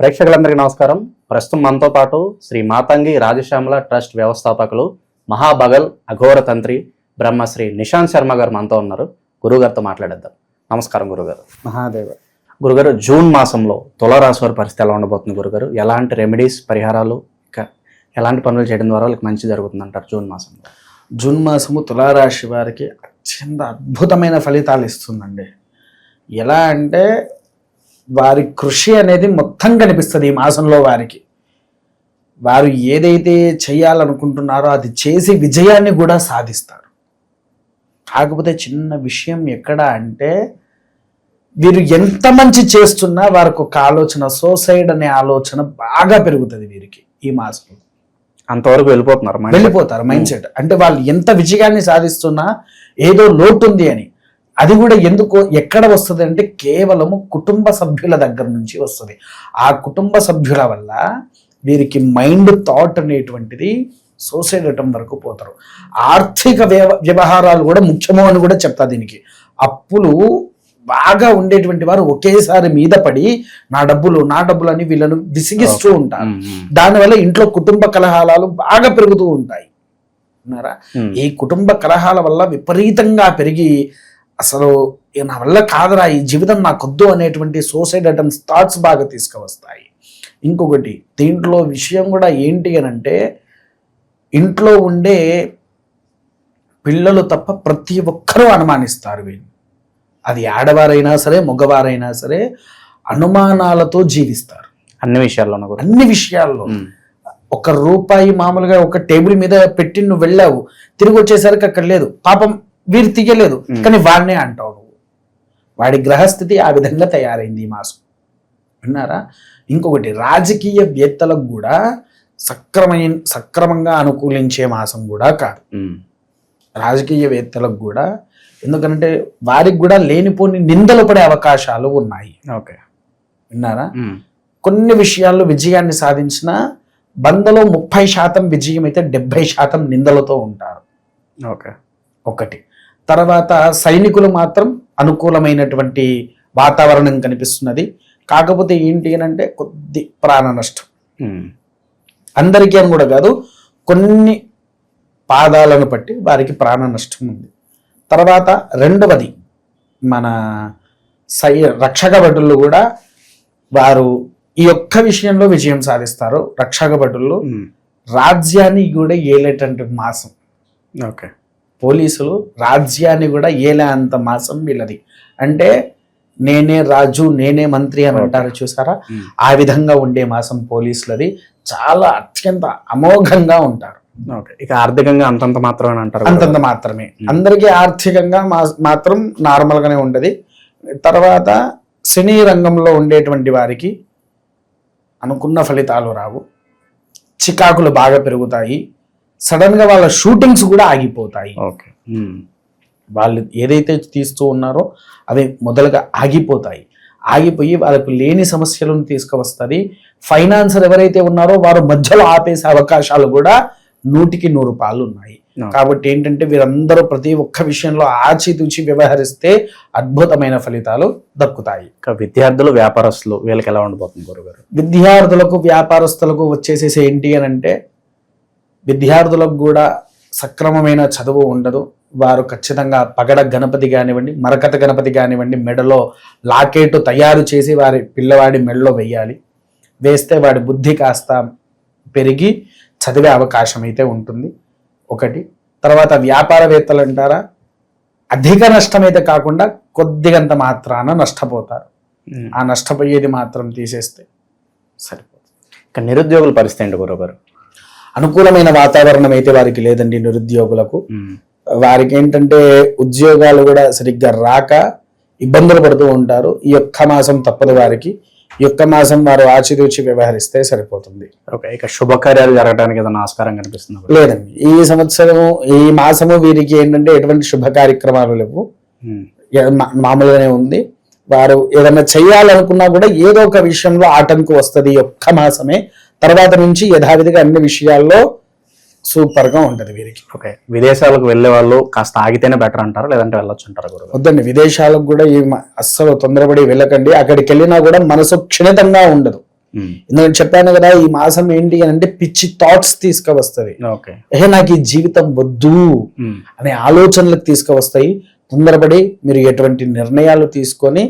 ప్రేక్షకులందరికీ నమస్కారం. ప్రస్తుతం మనతో పాటు శ్రీ మాతంగి రాజశ్యామల ట్రస్ట్ వ్యవస్థాపకులు మహాబగల్ అఘోర తంత్రి బ్రహ్మశ్రీ నిశాంత్ శర్మ గారు మనతో ఉన్నారు. గురుగారితో మాట్లాడేద్దాం. నమస్కారం గురుగారు. మహాదేవ. గురుగారు జూన్ మాసంలో తులారాశి వారి పరిస్థితి ఎలా ఉండబోతుంది గురుగారు? ఎలాంటి రెమెడీస్ పరిహారాలు ఇంకా ఎలాంటి పనులు చేయడం ద్వారా వాళ్ళకి మంచి జరుగుతుంది అంటారు జూన్ మాసంలో? జూన్ మాసము తులారాశి వారికి అత్యంత అద్భుతమైన ఫలితాలు ఇస్తుందండి. ఎలా అంటే వారి కృషి అనేది మొత్తం కనిపిస్తుంది ఈ మాసంలో వారికి. వారు ఏదైతే చేయాలనుకుంటున్నారో అది చేసి విజయాన్ని కూడా సాధిస్తారు. కాకపోతే చిన్న విషయం ఎక్కడ అంటే వీరు ఎంత మంచి చేస్తున్నా వారికి ఒక ఆలోచన సోసైడ్ అనే ఆలోచన బాగా పెరుగుతుంది వీరికి ఈ మాసంలో. అంతవరకు వెళ్ళిపోతున్నారు. వెళ్ళిపోతారు మైండ్ సెట్ అంటే వాళ్ళు ఎంత విజయాన్ని సాధిస్తున్నా ఏదో లోటు ఉంది అని. అది కూడా ఎందుకు ఎక్కడ వస్తుంది అంటే కేవలము కుటుంబ సభ్యుల దగ్గర నుంచి వస్తుంది. ఆ కుటుంబ సభ్యుల వల్ల వీరికి మైండ్ థాట్ అనేటువంటిది సూసైడ్ అటం వరకు పోతారు. ఆర్థిక వ్యవ వ్యవహారాలు కూడా ముఖ్యము అని కూడా చెప్తా దీనికి. అప్పులు బాగా ఉండేటువంటి వారు ఒకేసారి మీద పడి నా డబ్బులు నా డబ్బులు అని వీళ్ళను విసిగిస్తూ ఉంటారు. దానివల్ల ఇంట్లో కుటుంబ కలహాలు బాగా పెరుగుతూ ఉంటాయి. ఈ కుటుంబ కలహాల వల్ల విపరీతంగా పెరిగి అసలు "ఏ నా వల్ల కాదురా ఈ జీవితం నాకొద్దు అనేటువంటి సూసైడ్ అటెంప్ట్స్ థాట్స్ బాగా తీసుకువస్తాయి. ఇంకొకటి దీంట్లో విషయం కూడా ఏంటి అని అంటే ఇంట్లో ఉండే పిల్లలు తప్ప ప్రతి ఒక్కరూ అనుమానిస్తారు వీళ్ళు. అది ఆడవారైనా సరే మగవారైనా సరే అనుమానాలతో జీవిస్తారు. అన్ని విషయాల్లోనూ కూడా. అన్ని విషయాల్లో. ఒక రూపాయి మామూలుగా ఒక టేబుల్ మీద పెట్టి నువ్వు వెళ్ళావు తిరిగి వచ్చేసరికి అక్కడ లేదు. పాపం వీరు తీయలేదు. కానీ వాడినే అంటావు నువ్వు. వాడి గ్రహస్థితి ఆ విధంగా తయారైంది ఈ మాసం. విన్నారా? ఇంకొకటి రాజకీయ వేత్తలకు కూడా సక్రమైన సక్రమంగా అనుకూలించే మాసం కూడా కాదు. రాజకీయవేత్తలకు కూడా. ఎందుకంటే వారికి కూడా లేనిపోని నిందలు పడే అవకాశాలు ఉన్నాయి. ఓకే. విన్నారా? కొన్ని విషయాల్లో విజయాన్ని సాధించిన వందలో ముప్పై శాతం విజయం అయితే డెబ్బై శాతం నిందలతో ఉంటారు. ఓకే. ఒకటి. తర్వాత సైనికులు మాత్రం అనుకూలమైనటువంటి వాతావరణం కనిపిస్తున్నది. కాకపోతే ఏంటి అని అంటే కొద్ది ప్రాణ నష్టం. అందరికీ అని కూడా కాదు కొన్ని పాదాలను బట్టి వారికి ప్రాణ నష్టం ఉంది. తర్వాత రెండవది మన సై రక్షక భటులు కూడా వారు ఈ ఒక్క విషయంలో విజయం సాధిస్తారు. రక్షక భటులు రాజ్యాన్ని కూడా ఏలేటంటే మాసం. ఓకే. పోలీసులు రాజ్యాన్ని కూడా ఏలే అంత మాసం వీళ్ళది. అంటే నేనే రాజు నేనే మంత్రి అని అంటారు చూసారా? ఆ విధంగా ఉండే మాసం పోలీసులది. చాలా అత్యంత అమోఘంగా ఉంటారు. ఇక ఆర్థికంగా అంతంత మాత్రమే అంటారు. అంతంత మాత్రమే. అందరికీ ఆర్థికంగా మా- మాత్రం నార్మల్ గానే ఉండదు. తర్వాత సినీ రంగంలో ఉండేటువంటి వారికి అనుకున్న ఫలితాలు రావు. చికాకులు బాగా పెరుగుతాయి. సడన్గా వాళ్ళ షూటింగ్స్ కూడా ఆగిపోతాయి. ఓకే ఉమ్, వాళ్ళు ఏదైతే తీస్తూ ఉన్నారో అవి మొదలుగా ఆగిపోతాయి. ఆగిపోయి వాళ్ళకు లేని సమస్యలను తీసుకువస్తుంది. ఫైనాన్సర్ ఎవరైతే ఉన్నారో వారు మధ్యలో ఆపేసే అవకాశాలు కూడా నూటికి నూరు పాలు ఉన్నాయి. కాబట్టి ఏంటంటే వీరందరూ ప్రతి ఒక్క విషయంలో ఆచితూచి వ్యవహరిస్తే అద్భుతమైన ఫలితాలు దక్కుతాయి. విద్యార్థులు వ్యాపారస్తులు వీళ్ళకి ఎలా ఉండబోతుంది గురుగారు? విద్యార్థులకు వ్యాపారస్తులకు వచ్చేసేసి ఏంటి అని అంటే విద్యార్థులకు కూడా సక్రమమైన చదువు ఉండదు. వారు ఖచ్చితంగా పగడ గణపతి కానివ్వండి మరకత గణపతి కానివ్వండి మెడలో లాకెట్ తయారు చేసి వారి పిల్లవాడి మెడలో వెయ్యాలి వేస్తే వాడి బుద్ధి కాస్త పెరిగి చదివే అవకాశం అయితే ఉంటుంది. ఒకటి. తర్వాత వ్యాపారవేత్తలు అంటారా? అధిక నష్టం అయితే కాకుండా కొద్దిగంత మాత్రాన నష్టపోతారు. ఆ నష్టపోయేది మాత్రం తీసేస్తే సరిపోతుంది ఇక నిరుద్యోగుల పరిస్థితి ఏంటి గురుగారు అనుకూలమైన వాతావరణం అయితే వారికి లేదండి నిరుద్యోగులకు. వారికి ఏంటంటే ఉద్యోగాలు కూడా సరిగ్గా రాక ఇబ్బందులు పడుతూ ఉంటారు. ఈ ఒక్క మాసం తప్పదు వారికి. ఈ ఒక్క మాసం వారు ఆచితూచి వ్యవహరిస్తే సరిపోతుంది. ఓకే ఇక శుభకార్యాలు జరగడానికి ఏదైనా ఆస్కారం కనిపిస్తుంది లేదండి. ఈ సంవత్సరము ఈ మాసము వీరికి ఏంటంటే ఎటువంటి శుభ కార్యక్రమాలు లేవు మామూలుగానే ఉంది. వారు ఏదైనా చేయాలనుకున్నా కూడా ఏదో ఒక విషయంలో ఆటంకు వస్తుంది ఒక్క మాసమే. తర్వాత నుంచి యథావిధిగా అన్ని విషయాల్లో సూపర్గా ఉంటది వీరికి. ఓకే. విదేశాలకు వెళ్ళే వాళ్ళు కాస్త ఆగితేనే బెటర్ అంటారా? లేదంటే వెళ్ళొచ్చు అంటారా వద్దండి. విదేశాలకు కూడా ఈ అస్సలు తొందరపడి వెళ్ళకండి. అక్కడికి వెళ్ళినా కూడా మనసు క్షణితంగా ఉండదు. ఎందుకంటే చెప్పాను కదా ఈ మాసం ఏంటి అని అంటే పిచ్చి థాట్స్ తీసుకువస్తుంది ఓకే. ఏ నాకు ఈ జీవితం వద్దు. అనే ఆలోచనలకు తీసుకువస్తాయి. తొందరపడి మీరు ఎటువంటి నిర్ణయాలు తీసుకొని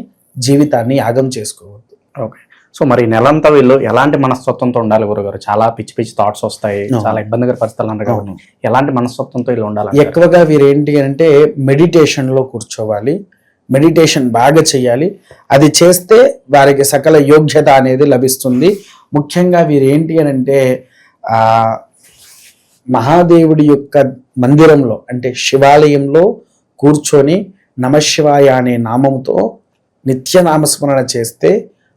జీవితాన్ని యాగం చేసుకోవద్దు. ఓకే. సో మరి నెలంతా వీళ్ళు ఎలాంటి మనస్తత్వంతో ఉండాలి గురుగారు? చాలా పిచ్చి పిచ్చి థాట్స్ వస్తాయి. చాలా ఇబ్బందికర పరిస్థితులు అన్నారు కాబట్టి ఎలాంటి మనస్తత్వంతో వీళ్ళు ఉండాలి ఎక్కువగా వీరు ఏంటి అంటే మెడిటేషన్లో కూర్చోవాలి. మెడిటేషన్ బాగా చేయాలి. అది చేస్తే వారికి సకల యోగ్యత అనేది లభిస్తుంది. ముఖ్యంగా వీరు ఏంటి అని అంటే మహాదేవుడి యొక్క మందిరంలో అంటే శివాలయంలో కూర్చొని నమశివాయ అనే నామంతో నిత్య నామస్మరణ చేస్తే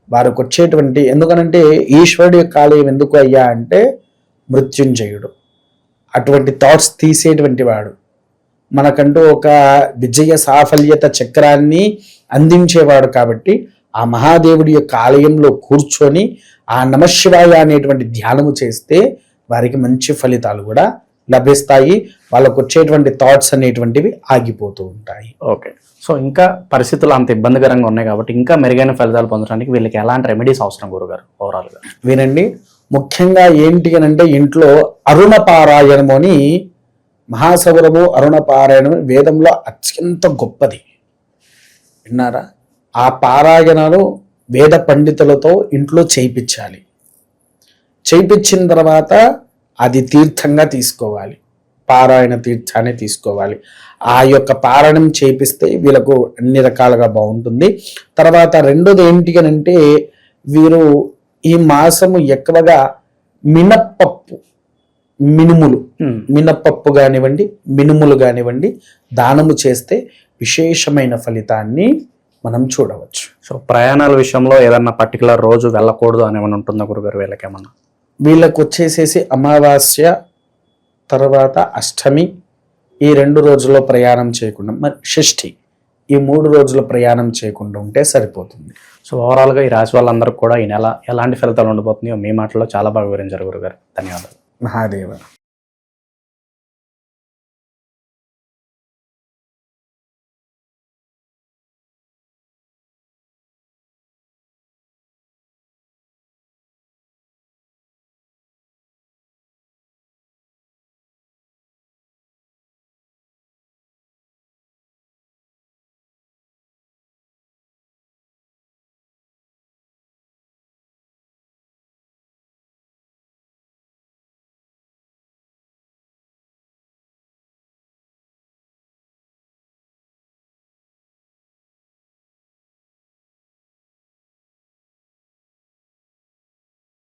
వారికి వచ్చేటువంటి ఎందుకనంటే ఈశ్వరుడి యొక్క ఆలయం ఎందుకు అయ్యా అంటే మృత్యుంజయుడు. అటువంటి థాట్స్ తీసేటువంటి వాడు. మనకంటూ ఒక విజయ సాఫల్యత చక్రాన్ని అందించేవాడు కాబట్టి ఆ మహాదేవుడి యొక్క ఆలయంలో కూర్చొని ఆ నమశివాయ అనేటువంటి ధ్యానము చేస్తే వారికి మంచి ఫలితాలు కూడా లభిస్తాయి. వాళ్ళకు వచ్చేటువంటి థాట్స్ అనేటువంటివి ఆగిపోతూ ఉంటాయి. ఓకే. సో ఇంకా పరిస్థితులు అంత ఇబ్బందికరంగా ఉన్నాయి కాబట్టి ఇంకా మెరుగైన ఫలితాలు పొందడానికి వీళ్ళకి ఎలాంటి రెమెడీస్ అవసరం గురుగారు ఓవరాల్గా వినండి. ముఖ్యంగా ఏంటి అని అంటే ఇంట్లో అరుణ పారాయణము అని మహాసౌరము అరుణ పారాయణం వేదంలో అత్యంత గొప్పది. విన్నారా? ఆ పారాయణను వేద పండితులతో ఇంట్లో చేయించాలి చేయించిన తర్వాత అది తీర్థంగా తీసుకోవాలి. పారాయణ తీర్థాన్ని తీసుకోవాలి. ఆ యొక్క పారాయణం చేపిస్తే వీళ్ళకు అన్ని రకాలుగా బాగుంటుంది. తర్వాత రెండోది ఏంటి అని అంటే వీరు ఈ మాసము ఎక్కువగా మినప్పప్పు మినుములు. మినప్పప్పు కానివ్వండి మినుములు కానివ్వండి దానము చేస్తే విశేషమైన ఫలితాన్ని మనం చూడవచ్చు. సో ప్రయాణాల విషయంలో ఏదన్నా పర్టికులర్ రోజు వెళ్ళకూడదు అని ఏమైనా ఉంటుందా గురుగారు వీళ్ళకి ఏమన్నా వీళ్ళకు వచ్చేసేసి అమావాస్య తర్వాత అష్టమి ఈ రెండు రోజుల్లో ప్రయాణం చేయకుండా మరి షష్ఠి ఈ మూడు రోజుల ప్రయాణం చేయకుండా ఉంటే సరిపోతుంది. సో ఓవరాల్గా ఈ రాశి వాళ్ళందరికీ కూడా ఈ నెల ఎలాంటి ఫలితాలు ఉండబోతున్నాయో మీ మాటల్లో చాలా బాగా వివరించారు గురుగారు. ధన్యవాదాలు. మహాదేవ.